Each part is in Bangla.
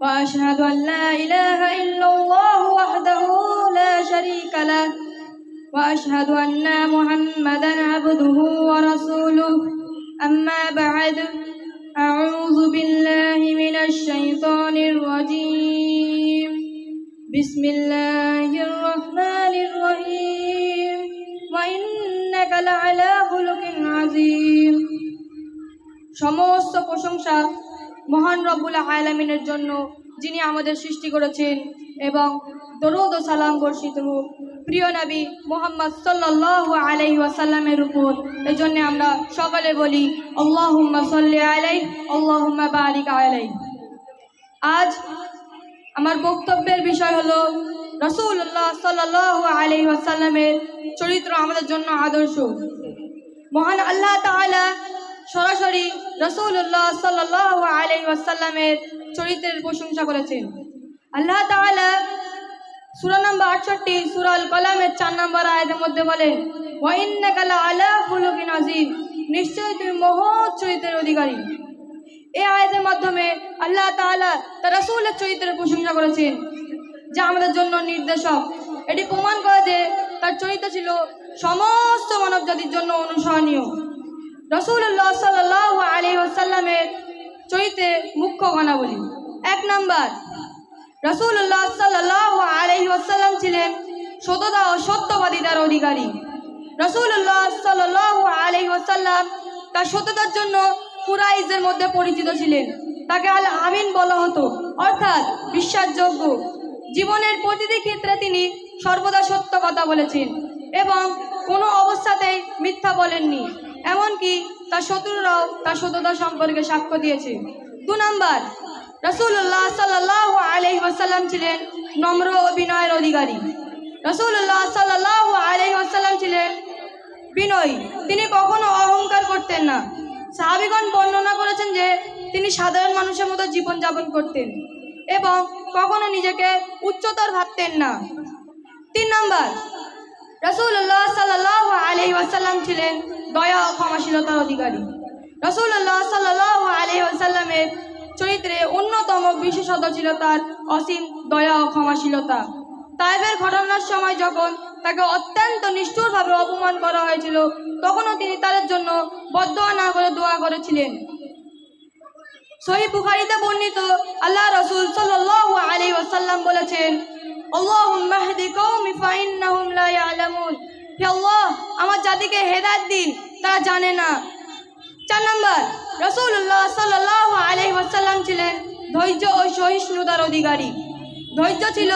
وأشهد أن لا إله إلا الله وحده لا شريك له وأشهد أن محمدا عبده ورسوله أما بعد أعوذ بالله من الشيطان الرجيم بسم الله الرحمن الرحيم وإنك لعلى خلق عظيم সমস্ত প্রশংসা মহান রব্বুল আলামিনের জন্য যিনি আমাদের সৃষ্টি করেছেন এবং দরুদ ও সালাম বর্ষিত হোক। প্রিয় নবী মোহাম্মদ সাল্লাল্লাহু আলাইহি ওয়াসাল্লামের উপর। এই জন্য আমরা সকলে বলি, আল্লাহুম্মা সাল্লি আলাইহি, আল্লাহুম্মা বারিক আলাইহি। আজ আমার বক্তব্যের বিষয় হলো রসুল্লাহ সাল্লাল্লাহু আলাইহি ওয়াসাল্লামের চরিত্র আমাদের জন্য আদর্শ। মহান আল্লাহ তাআলা সরাসরি রসুল্লাহ সাল্লাল্লাহু আলাইহি ওয়াসাল্লামের চরিত্রের প্রশংসা করেছেন। আল্লাহ তাআলা সূরা নম্বর আটষট্টি সুরাল কলামের চার নম্বর আয়াতের মধ্যে বলেন, ওয়া ইন্নাকা আলা খুলুকিন আযীম। নিশ্চয়ই তুমি মহৎ চরিত্রের অধিকারী। এই আয়াতের মাধ্যমে আল্লাহ তাআলা তার রাসূলের চরিত্রের প্রশংসা করেছেন, যা আমাদের জন্য নির্দেশক। এটি প্রমাণ করে যে তার চরিত্র ছিল সমস্ত মানব জাতির জন্য অনুসরণীয়। রসুল্লাহ সাল্লাহ আলী ওসাল্লামের চরিত্রে মুখ্য গণাবলী এক নম্বর রসুল্লাহ সাল্লাহ আলহি ওসাল্লাম ছিলেন সততা ও সত্যবাদিতার অধিকারী। রসুল্লাহ সাল্লাহ আলহি ওসাল্লাম তার সততার জন্য কুরাইজের মধ্যে পরিচিত ছিলেন। তাকে আল আমিন বলা হতো, অর্থাৎ বিশ্বাসযোগ্য। জীবনের প্রতিটি ক্ষেত্রে তিনি সর্বদা সত্য কথা বলেছেন এবং কোনো অবস্থাতেই মিথ্যা বলেননি। এমনকি তার শত্রুরাও তার সততা সম্পর্কে সাক্ষ্য দিয়েছে। দু নম্বর রসুল্লাহ সাল্লাহ আলহি ছিলেন নম্র বিনয়ের অধিকারী। রসুল্লাহ সাল্লাহ আলহি ছিলেন বিনয়ী। তিনি কখনো অহংকার করতেন না। সাহাবিগণ বর্ণনা করেছেন যে তিনি সাধারণ মানুষের মতো জীবনযাপন করতেন এবং কখনো নিজেকে উচ্চতর ভাবতেন না। তিন নম্বর রসুল্লাহ সাল্লাহ আলহি ওয়াসাল্লাম ছিলেন দয়া ও ক্ষমাশীলতার অধিকারী। রসুল্লাহ সাল্লাহ আলহি ওয়াসাল্লামের চরিত্রে অন্যতম বিশেষত ছিল তার অসীম দয়া ও ক্ষমাশীলতা। তাইবের ঘটনার সময় যখন তাকে অত্যন্ত নিষ্ঠুরভাবে অপমান করা হয়েছিল, তখনও তিনি তাদের জন্য বদোয়া না করে দোয়া করেছিলেন। সহি বুখারিতে বর্ণিত আল্লাহ রসুল সাল্লাল্লাহু আলাইহি ওয়াসাল্লাম বলেছেন, আল্লাহুম্মা হদি কওমি ফাইন্নাহুম লা ইয়ালামুন। হে আল্লাহ আমার জাতিকে হেদায়ত দিন, তারা জানে না। চার নম্বর রসুল্লাহ সাল্লাল্লাহু আলাইহি ওয়াসাল্লাম ছিলেন ধৈর্য ও সহিষ্ণুতার অধিকারী। ধৈর্য ছিল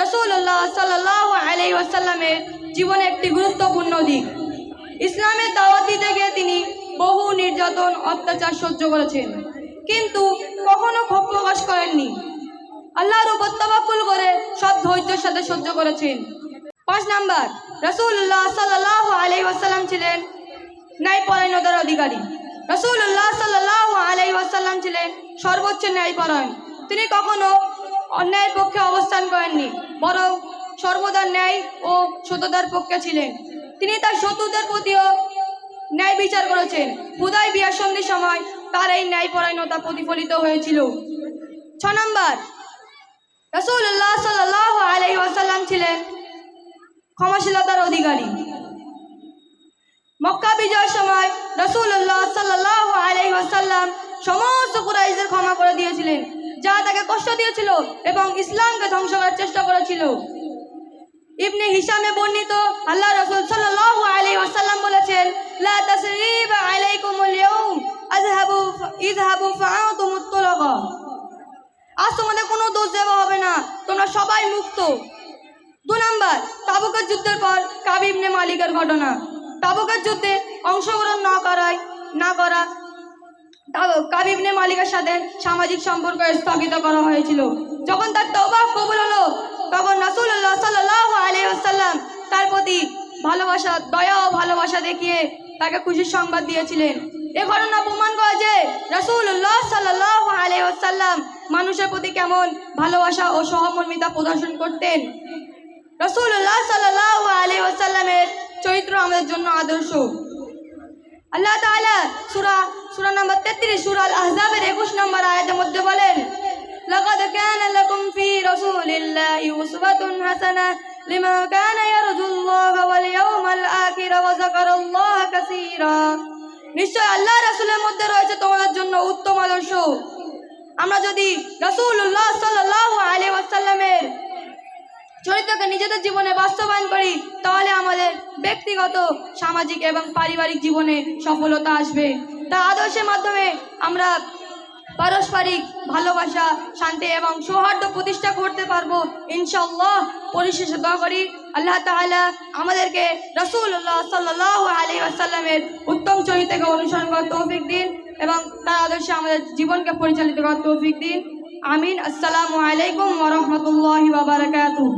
রসুল্লাহ সাল্লাল্লাহু আলাইহি ওয়াসাল্লামের জীবনে একটি গুরুত্বপূর্ণ দিক। ইসলামের দাওয়াত দিতে গিয়ে তিনি বহু নির্যাতন, অত্যাচার সহ্য করেছেন, কিন্তু কখনো ক্ষোভ প্রকাশ করেননি। আল্লাহর উপর তাবাক্কুল করে সব ধৈর্যের সাথে সহ্য করেছেন। পাঁচ নাম্বার রসুল্লাহ সাল্লাহ আলাই ওয়াসাল্লাম ছিলেন ন্যায়পরায়ণতার অধিকারী রসুল্লাহ সাল্লাহ আলাই ওয়াসাল্লাম ছিলেন সর্বোচ্চ ন্যায়পরায়ণ। তিনি কখনো অন্যায়ের পক্ষে অবস্থান করেননি, বরং সর্বদা ন্যায় ও সততার পক্ষে ছিলেন। তিনি তার শত্রুদের প্রতিও ন্যায় বিচার করেছেন। হুদাই বিয়ার সন্ধির সময় তার এই ন্যায়পরায়ণতা প্রতিফলিত হয়েছিল। ছ নম্বর রসুল্লাহ সাল্লাহ আলাই ওয়াসাল্লাম ছিলেন ক্ষমাশীলতার অধিকারী। মক্কা বিজয়ের সময় রসুল্লাহ সাল্লাহ আলাই ওয়াসাল্লাম সমস্ত কুরাইশদের ক্ষমা করে দিয়েছিলেন, যা তাকে কষ্ট দিয়েছিল এবং ইসলামকে ধ্বংস করার চেষ্টা করেছিল। ইবনে হিসামে বর্ণিত আল্লাহ রসুল সাল্লাল্লাহু আলাইহি ওয়াসাল্লাম বলেছেন, লা আজ তোমাদের কোনো দোষ দেওয়া হবে না, তোমরা সবাই মুক্ত। দু নম্বর, তাবুকের যুদ্ধের পর কাবিবনে মালিকের ঘটনা। তাবুকের যুদ্ধে অংশগ্রহণ না করায়, না করা কাবিবনে মালিকের সাথে সামাজিক সম্পর্ক স্থগিত করা হয়েছিল। যখন তার তবা কবুল হলো, তখন রাসুল্লাহ সাল্লাহ আলিয়াল্লাম তার প্রতি ভালোবাসা, দয়া ও ভালোবাসা দেখিয়ে তাকে খুশির সংবাদ দিয়েছিলেন। এ ঘটনা প্রমাণ করে যে রাসুল্লাহ সাল্লাহ আলিয়াল্লাম মানুষের প্রতি কেমন ভালোবাসা ও সহমর্মিতা প্রদর্শন করতেন। রসুল্লাহ সাল্লাহ আলাইসাল্লামের চরিত্র আমাদের জন্য আদর্শ। আল্লাহ তাআলা সূরা সূরা নাম্বার 33 সূরা আল আহজাবের 21 নম্বর আয়াতের মধ্যে বলেন, লাকাদ কানা লাকুম ফি রাসূলিল্লাহি উসওয়াতুন হাসানা লিমান কানা ইয়ারজুল্লাহ ওয়াল ইয়াওমাল আখির ওয়া যাকারাল্লাহ কাসীরা। নিশ্চয় আল্লাহ রাসূলের মধ্যে রয়েছে তোমাদের জন্য উত্তম আদর্শ। আমরা যদি রাসূলুল্লাহ সাল্লাল্লাহু আলাইহি ওয়াসাল্লামের চরিত্রকে নিজেদের জীবনে বাস্তবায়ন করি, তাহলে আমাদের ব্যক্তিগত, সামাজিক এবং পারিবারিক জীবনে সফলতা আসবে। তা আদর্শের মাধ্যমে আমরা পারস্পরিক ভালোবাসা, শান্তি এবং সৌহার্দ্য প্রতিষ্ঠা করতে পারব ইনশাল্লাহ পরিশেষে দোয়া করি, আল্লাহ তাআলা আমাদেরকে রসুল্লাহ সাল্লাহ আলী আসাল্লামের উত্তম চরিত্রকে অনুসরণ করার তৌফিক দিন এবং তার আদর্শে আমাদের জীবনকে পরিচালিত করার তৌফিক দিন। আমিন। আসসালামু আলাইকুম ওরহমতুল্লাহ বাবারাকাতুহ